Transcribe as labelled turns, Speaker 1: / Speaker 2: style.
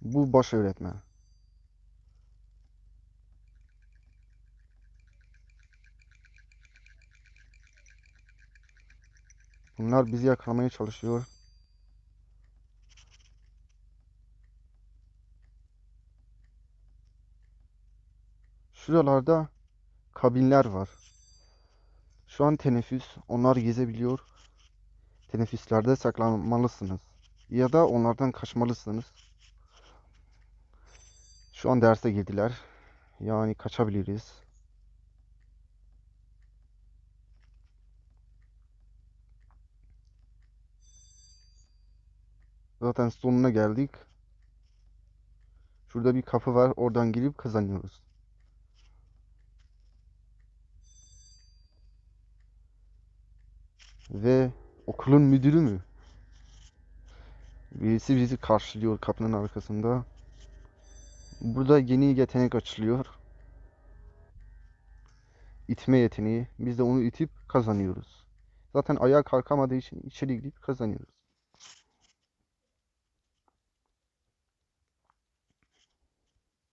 Speaker 1: Bu baş öğretmen. Bunlar bizi yakalamaya çalışıyor. Şuralarda kabinler var. Şu an teneffüs. Onlar gezebiliyor. Teneffüslerde saklanmalısınız. Ya da onlardan kaçmalısınız. Şu an derse girdiler. Yani kaçabiliriz. Zaten sonuna geldik. Şurada bir kapı var. Oradan girip kazanıyoruz. Ve okulun müdürü mü? Birisi bizi karşılıyor kapının arkasında. Burada yeni yetenek açılıyor. İtme yeteneği. Biz de onu itip kazanıyoruz. Zaten ayağa kalkamadığı için içeri gidip kazanıyoruz.